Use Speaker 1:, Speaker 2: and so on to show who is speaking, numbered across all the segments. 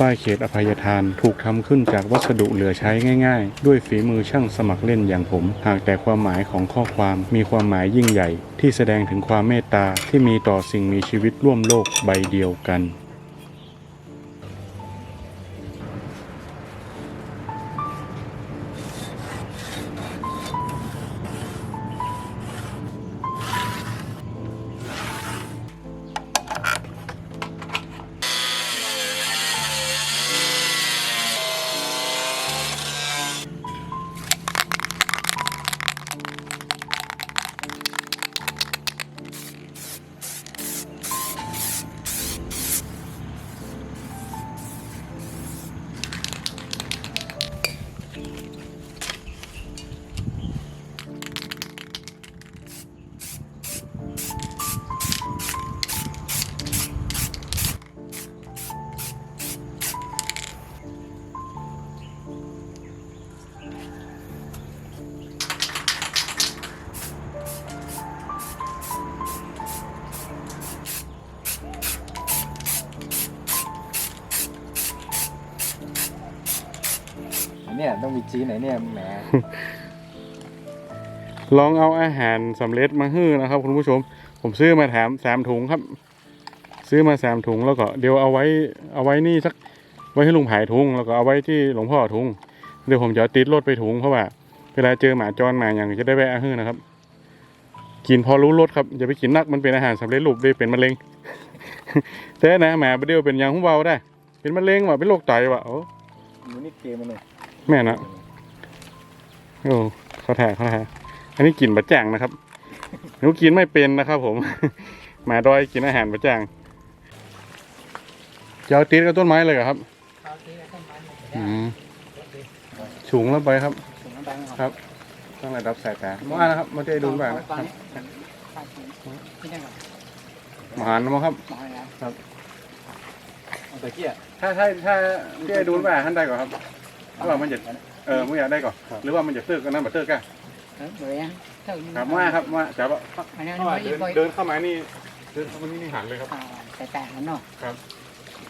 Speaker 1: ป้ายเขตอภัยทาน ถูกทำขึ้นจากวัสดุเหลือใช้ง่ายๆ ด้วยฝีมือช่างสมัครเล่นอย่างผม หากแต่ความหมายของข้อความมีความหมายยิ่งใหญ่ ที่แสดงถึงความเมตตาที่มีต่อสิ่งมีชีวิตร่วมโลกใบเดียวกัน
Speaker 2: เนี่ย ต้องมีจีนไหนเนี่ยแหม
Speaker 1: ลองเอาอาหารสำเร็จมาฮื้อนะครับ คุณผู้ชม ผมซื้อมาแถมสามถุงครับ ซื้อมาสามถุงแล้วก็เดี๋ยวเอาไว้เอาไว้นี่สักไว้ให้ลุงผายถุงแล้วก็เอาไว้ที่หลวงพ่อถุงเดี๋ยวผมจะเอาติดรถไปถุงเพราะว่าเวลาเจอหมาจรหมาอย่างจะได้แวะฮื้อนะครับ กินพอรู้รสครับอย่าไปกินนักมันเป็นอาหารสำเร็จรูปได้เป็นมะเร็งแต่นะหมาประเดี๋ยวเป็นยางหุ้มเบาได้ เป็นมะเร็งว่ะเป็นโรคไตว่ะโอ้
Speaker 2: หนูนี่เกมมันเลย
Speaker 1: แม่นะโอ้เขาถ่ายเขาถ่ายอันนี้กินบะจ่างนะครับหนูกินไม่เป็นนะครับ ผม หมาดอยกินอาหารบะจ่างจะเอาติดกับต้นไม้เลยเหรอครับอืมสูงแล้วไปครับครับต้องระดับสายตามานะครับมาได้ดูบ้านะครับมาหันมาครับ
Speaker 2: เอาตะเกีย
Speaker 1: ถ้าถ้าถ้าที่ได้ดูบ้างท่านได้ก่อนครับ ว่ามันจะเออมึงอยากได้ก่อนหรือว่ามันจะตื้อกันนั่นมาตื้อกันครับมาครับมาจับอะ
Speaker 3: อันนี้
Speaker 1: เพราะว่าเดินเดินเข้ามานี่เดินเข้ามานี่นี่หันเลยครับ
Speaker 3: แต่แต่มันเนาะ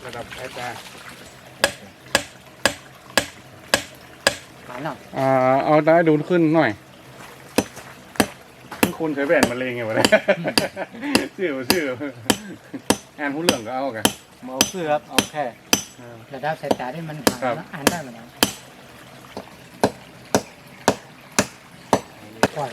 Speaker 1: ระดับสายตา
Speaker 3: หาเนาะ
Speaker 1: อ่าเอาได้ดูขึ้นหน่อยคุณใช้แว่นมาเลงไงวะเนี่ยชื่อชื่ออ่านหุ้นเรื่องก็เอากัน
Speaker 2: หมอเสื้อครับเอาแค่
Speaker 3: ระดับสายตาที่มันหา
Speaker 1: ครับ
Speaker 3: อ่านได้เหมือนกัน ปล่อย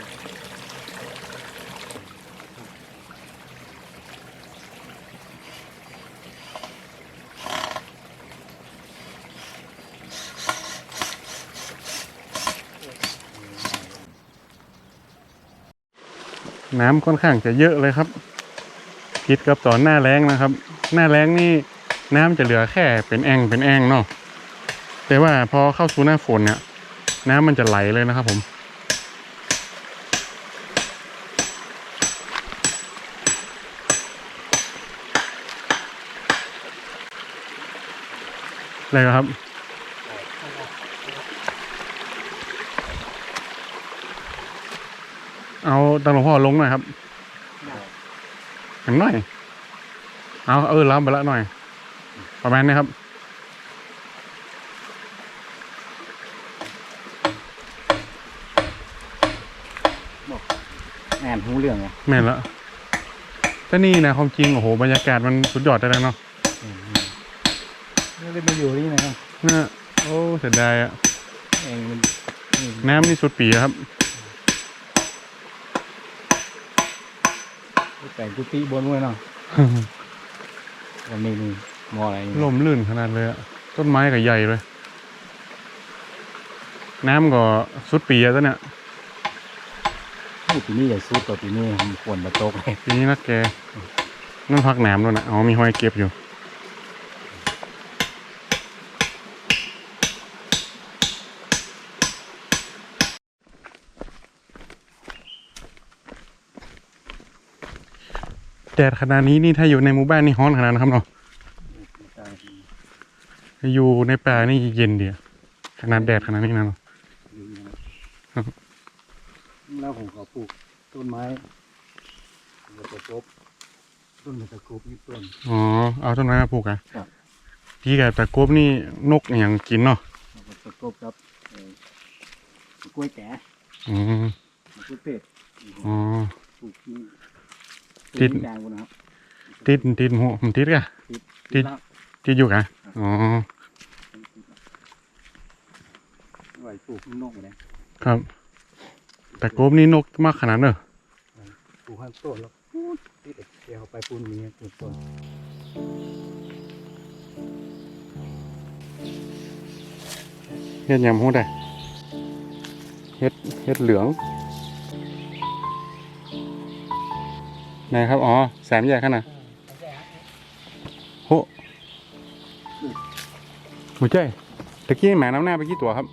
Speaker 1: น้ำค่อนข้างจะเยอะเลยครับผิดกับตอนหน้าแรงนะครับ หน้าแรงนี่น้ำจะเหลือแค่เป็นแอ่งเป็นแอ่งเนาะแต่ว่าพอเข้าสู่หน้าฝนเนี่ยน้ำมันจะไหลเลยนะครับผม อะไรครับ เอาตังหลวงพ่อลงหน่อยครับเห็นหน่อย เอาเออล้ำไปละหน่อย ประมาณนี้ครับ
Speaker 2: อ่านหูเรื่องไง
Speaker 1: แม่นละแต่นี่นะความจริงโอ้โหบรรยากาศมันสุดยอดได้แล้วเนาะ
Speaker 2: ไม่ได้มาอยู่นี่นะครับ
Speaker 1: น่ะโอ้เสียดายอะ
Speaker 2: เองมันนี่
Speaker 1: น้ำนี่สุดปีอะครับ
Speaker 2: แต่งกุฏิบนด้วยเนาะวันนี้นี่มออะไรนี่
Speaker 1: ลมลื่นขนาดเลยอะต้นไม้ก็ใหญ่เลย น้ำก็สุดปีอะตอนเนี้ย
Speaker 2: พูดปีนี้อย่าซุดต่อปีนี้มันควรมาตกเลย
Speaker 1: ปีนี้นักแกนั่นพักน้ำด้วยนะอ๋อมีหอยเก็บอยู่ แดดขนาดนี้นี่ถ้าอยู่ในหมู่บ้านนี่ฮ้อนขนาดนะครับเนาะอยู่ในป่านี่เย็นเดียวขนาดแดดขนาดนี้นะเนาะ
Speaker 2: แล้วผมขอปลูกต้นไม้ตะกบต้นตะกบนี่ต้น
Speaker 1: อ๋อเอาต้นไม้มาปลูกอะ
Speaker 2: ครับ
Speaker 1: พี่กับตะกบนี่นกอหย่างกินเนาะ
Speaker 2: ตะกบครับเอ่อกล้วยแก่
Speaker 1: อืม
Speaker 2: กล้วยเป็ด
Speaker 1: อ๋อ
Speaker 2: ปลูกที่
Speaker 1: ติด
Speaker 2: ที่กลางบนนะครับ
Speaker 1: ติดติดหัวผมติดกะ ติด
Speaker 2: แล้ว
Speaker 1: ติดอยู่กะอ๋อ
Speaker 2: ไว้ปลูกนกเลย
Speaker 1: ครับตะกบนี่นกมากขนาดเนอะ
Speaker 2: ปลูกข้างต้นแล้วพูดติดเดี๋ยวเอาไปปูนนี้ปลูกต้น
Speaker 1: เฮ็ดยำหูได้เฮ็ดเฮ็ดเหลือง ไหนครับ อ๋อสามแยกขนาดโหหัวใจตะกี้หมาน้ำหน้าไปกี่ตัวครับ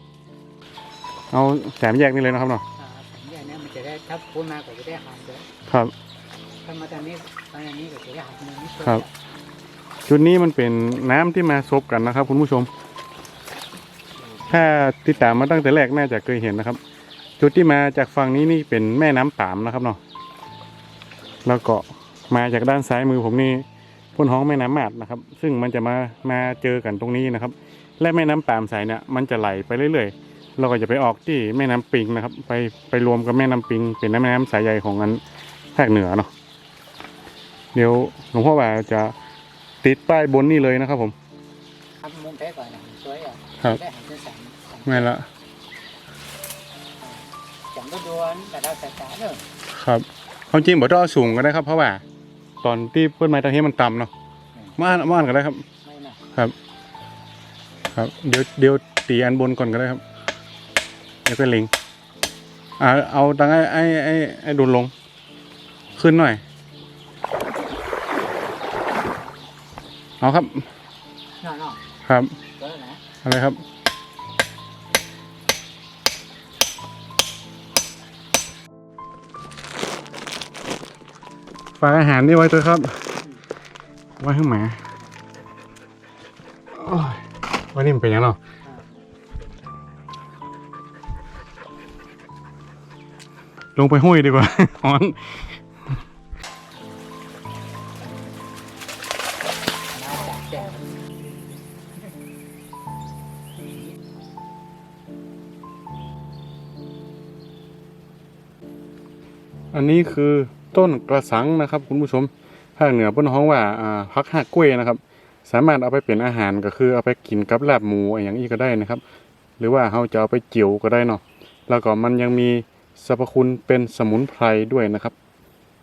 Speaker 1: เอาสามแยกนี่เลยนะครับเนาะ
Speaker 3: อ่าผมอย่างนี้มันจะได้ถ้าพูดมากกว่าจะได้หันเลย
Speaker 1: ครับ
Speaker 3: ถ้ามาทางนี้มาทางนี้ก็จะได้หันตรงนี้
Speaker 1: ครับ จุดนี้มันเป็นน้ำที่มาซบกันนะครับ คุณผู้ชม ถ้าติดตามมาตั้งแต่แรกน่าจะเคยเห็นนะครับ จุดที่มาจากฝั่งนี้นี่เป็นแม่น้ำปามนะครับเนาะ แล้วก็มาจากด้านซ้ายมือผมนี่พ่นห้องแม่น้ำมาดนะครับ ซึ่งมันจะมามาเจอกันตรงนี้นะครับ และแม่น้ำปามสายเนี่ยมันจะไหลไปเรื่อยๆ เราก็จะไปออกที่แม่น้ำปิงนะครับ ไปไปรวมกับแม่น้ำปิง เป็นแม่น้ำสายใหญ่ของอันภาคเหนือเนาะเดี๋ยวหลวงพ่อว่าจะติดป้ายบนนี่เลยนะครับผม
Speaker 3: ทำมุมแพ้ก่อนนะสวยอะ
Speaker 1: ครับ
Speaker 3: ได้หันเป็นสามสาม
Speaker 1: ไม่ละ
Speaker 3: จังก็ดวนแต่เราสายตาเนอะ
Speaker 1: ครับ ความจริงบอกต้องเอาสูงก็ได้ครับ เพราะว่า ตอนที่เปิ้ลไม้ตะเฮียมันต่ำเนาะม่านม่านก็ได้ครับ
Speaker 3: ไม่นะ
Speaker 1: ครับ เดี๋ยวเดี๋ยวตีอันบนก่อนก็ได้ครับ เดี๋ยวก็เล็งอ่าเอาตังไอ้ไอ้ไอ้ไอ้ดุลลง ขึ้นหน่อย เอาครับ
Speaker 3: นอกนอก
Speaker 1: ครับ
Speaker 3: เจอนะ
Speaker 1: อะไรครับ ฝากอาหารนี่ไว้ตัวยครับ ไว้ให้หมาโอ้ยวันนี้มันเป็นยังเนาะลงไปห้วยดีกว่าฮ้อนอันนี้คือ ต้นกระสังนะครับ คุณผู้ชมภาคเหนือเพิ่นฮ้องว่าพักหักกล้วยนะครับ สามารถเอาไปเป็นอาหารก็คือเอาไปกินกับลาบหมูอย่างนี้ก็ได้นะครับ หรือว่าเราจะเอาไปเจียวก็ได้เนาะแล้วก็มันยังมีสรรพคุณเป็นสมุนไพรด้วยนะครับ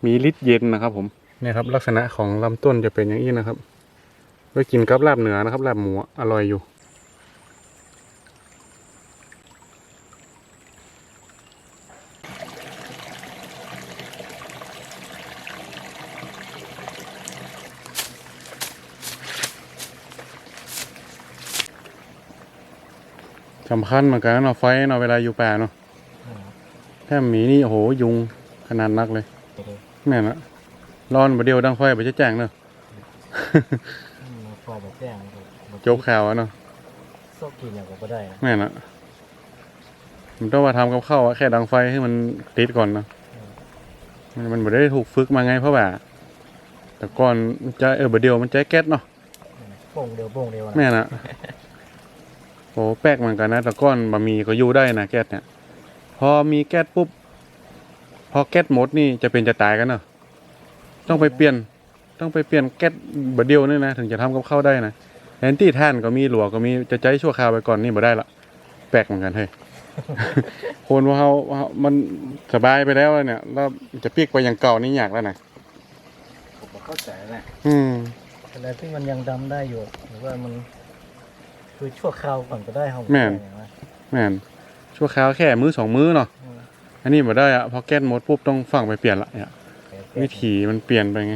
Speaker 1: มีฤทธิ์เย็นนะครับ ผมเนี่ยครับลักษณะของลำต้นจะเป็นอย่างนี้นะครับไว้กินกับลาบเหนือนะครับลาบหมูอร่อยอยู่ สำคัญเหมือนกันเนาะไฟเนาะเวลาอยู่ป่าเนาะถ้าหมีนี่โอ้โหยุงขนาดนักเลยแม่นละร้อนบ่เดียวดังไฟบ่จะแจ้งเนาะ
Speaker 2: พอแบบแจ้ง
Speaker 1: โจกข่าวอะเนาะ
Speaker 2: โซกินอย่างก็ได้นะ
Speaker 1: แม่นละมันต้องมาทำกับข้าวอะแค่ดังไฟให้มันติดก่อนเนาะมันมันบ่ได้ถูกฝึกมาไงเพราะว่า แต่ก่อนมันจะเออบ่เดียวมันใจแก๊สเนาะ
Speaker 2: โป่งเดียวโป่งเดียวนะ
Speaker 1: แม่น่ะ โอ้แปลกเหมือนกันนะแต่ก้อนบะหมี่ก็อยู่ได้นะแก๊สเนี่ย พอมีแก๊สปุ๊บ พอแก๊สหมดนี่จะเป็นจะตายกันเนอะต้องไปเปลี่ยนต้องไปเปลี่ยนแก๊สบะเดียวนี่นะถึงจะทำกับข้าวได้นะแทนที่ท่านก็มีหลัวก็มีจะใจชั่วคราวไปก่อนนี่บ่ได้ละแปลกเหมือนกันเฮ้ยคนว่าเขาว่าเขามันสบายไปแล้วเนี่ยแล้วจะเปียกไปอย่างเก่านี่ยากแล้วนะ
Speaker 2: ผมก็เข้าใจนะ
Speaker 1: อืม
Speaker 2: อะไรที่มันยังดำได้อยู่หรือว่ามัน คือชั่วคราวก่อนก็ได้ครับ
Speaker 1: แม่นชั่วคราวแค่มื้อสองมื้อเนาะอันนี้บ่ได้อะพอแก๊สหมดปุ๊บต้องฟังไปเปลี่ยนละเนี่ยวิถีมันเปลี่ยนไปไง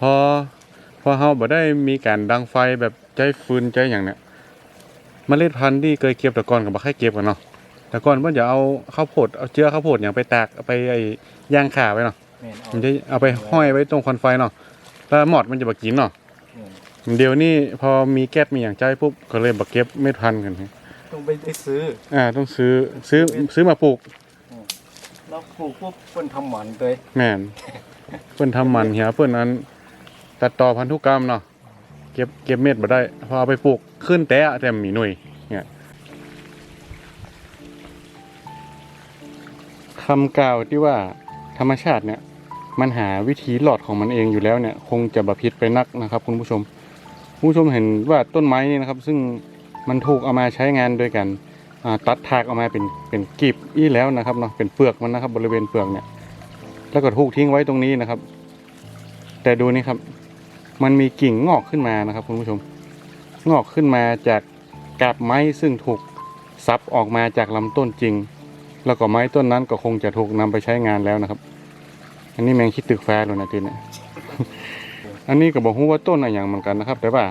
Speaker 1: พอพอเฮาบ่ได้มีการดังไฟแบบใจฟืนใจอย่างเนี้ยเมล็ดพันธุ์ที่เคยเก็บแต่ก่อนก็บ่ค่อยเก็บกันเนาะแต่ก่อนเพิ่นจะเอาข้าวโพดเอาเจือข้าวโพดอย่างไปตากเอาไปไอ้ย่างข่าไว้เนาะ
Speaker 2: แม่นเอา
Speaker 1: มันจะเอาไปห้อยไว้ตรงควันไฟเนาะแล้วหมอดมันจะบ่กินเนาะ
Speaker 2: แม่น
Speaker 1: เดี๋ยวนี้พอมีแก๊สมีอย่างใจปุ๊บก็เลยบ่เก็บเม็ดพันธุ์กันไง
Speaker 2: ต้องไปได้ซื้อ
Speaker 1: อ่า ต้องซื้อซื้อซื้อมาปลูก
Speaker 2: แล้วปลูกปุ๊บเพิ่นทำหมันเลย
Speaker 1: แม่นเพิ่นทำมันเหียเพิ่นอันตัดต่อพันธุกรรมเนาะก็บเก็บเม็ดมาได้พอเอาไปปลูกขึ้นแต่แต่มีหน่วยเนี่ยคำกล่าวที่ว่าธรรมชาติเนี่ย มันหาวิธีหลอดของมันเองอยู่แล้วเนี่ย คงจะบะพิษไปนักนะครับคุณผู้ชมคุณ ผู้ชมเห็นว่าต้นไม้นี่นะครับ ซึ่งมันถูกเอามาใช้งานโดยกันตัดถากออกมาเป็นเป็นกีบอี้แล้วนะครับเนาะเป็นเปลือกมันนะครับ บริเวณเปลือกเนี่ย แล้วก็ถูกทิ้งไว้ตรงนี้นะครับ แต่ดูนี่ครับ มันมีกิ่งงอกขึ้นมานะครับคุณผู้ชม งอกขึ้นมาจากกาบไม้ซึ่งถูกซับออกมาจากลำต้นจริง แล้วก็ไม้ต้นนั้นก็คงจะถูกนำไปใช้งานแล้วนะครับ อันนี้แมงคิดตึกแฟร์เลยนะทีเนี่ย อันนี้ก็บอกฮู้ว่าต้นอะไรอย่างเหมือนกันนะครับ แต่ว่า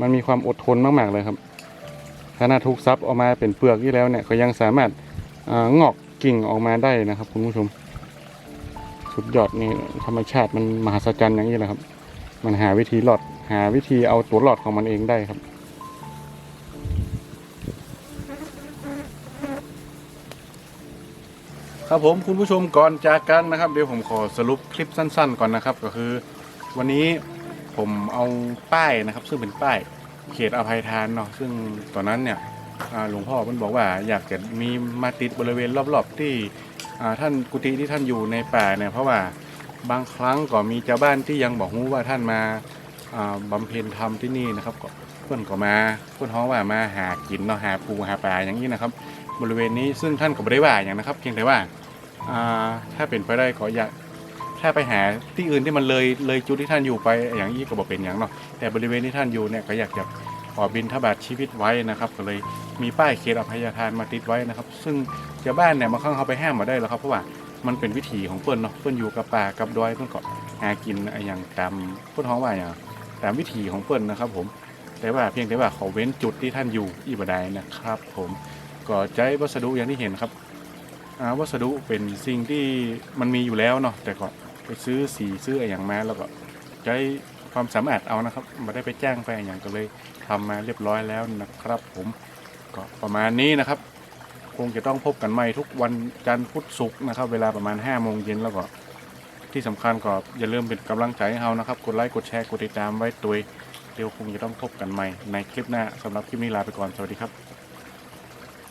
Speaker 1: มันมีความอดทนมากๆเลยครับขนาดถูกซับออกมาเป็นเปลือกที่แล้วเนี่ยก็ยังสามารถองอกกิ่งออกมาได้นะครับ คุณผู้ชม สุดยอดนี่ธรรมชาติมันมหัศจรรย์อย่างนี้แหละครับ มันหาวิธีหลอดหาวิธีเอาตัวหลอดของมันเองได้ครับครับผมคุณผู้ชมก่อนจากกันนะครับ เดี๋ยวผมขอสรุปคลิปสั้น ๆ ก่อนนะครับ ก็คือ วันนี้ ผมเอาป้ายนะครับ ซึ่งเป็นป้ายเขตอภัยทานเนาะซึ่งตอนนั้นเนี่ยหลวงพ่อมันบอกว่าอยากจะมีมาติดบริเวณรอบๆที่ท่านกุฏิที่ท่านอยู่ในป่าเนี่ยเพราะว่าบางครั้งก็มีชาวบ้านที่ยังบอกรู้ว่าท่านมาอ่าบำเพ็ญธรรมที่นี่นะครับก็เพื่อนก็มาเพื่อนฮ้องว่ามาหากินเนาะหาปูหาปลาอย่างนี้นะครับ บริเวณนี้ซึ่งท่านก็ไม่ได้ว่าอย่างนะครับ เพียงแต่ว่าถ้าเป็นไปได้ขออยาก ถ้าไปหาที่อื่นที่มันเลยเลยจุดที่ท่านอยู่ไปอย่างนี้ก็บอกเป็นอย่างเนาะแต่บริเวณที่ท่านอยู่เนี่ยก็อยากจะขอบินทบาทชีวิตไว้นะครับก็เลยมีป้ายเขตอภัยทานมาติดไว้นะครับ ซึ่งชาวบ้านเนี่ยบางครั้งเขาไปห้ามมาได้แล้วครับเพราะว่ามันเป็นวิถีของเพื่อนเนาะเพื่อนอยู่กับป่ากับดอยเพื่อนก็หากินอย่างตามเพื่อนท้องว่าอย่างตามวิถีของเพื่อนนะครับผมแต่ว่าเพียงแต่ว่าเขาเว้นจุดที่ท่านอยู่อีบไดนะครับ ผมก็ใช้วัสดุอย่างที่เห็นครับวัสดุเป็นสิ่งที่มันมีอยู่แล้วเนาะแต่ก็ ไปซื้อสีซื้ออะไรอย่างมาแล้วก็ใช้ความสามารถเอานะครับม่ได้ไปแจ้งไปอย่างก็เลยทำมาเรียบร้อยแล้วนะครับ ผมก็ประมาณนี้นะครับ คงจะต้องพบกันใหม่ทุกวันจันทร์พุธศุกร์นะครับ เวลาประมาณ5้าโมงเย็นแล้วก็ที่สำคัญก็อย่าลืมเป็นกำลังใจให้เรานะครับ กดไลค์กดแชร์กดติดตามไว้ตัวเดี๋ยวคงจะต้องพบกันใหม่ในคลิปหน้าสำหรับคลิปนี้ลาไปก่อนสวัสดีครับ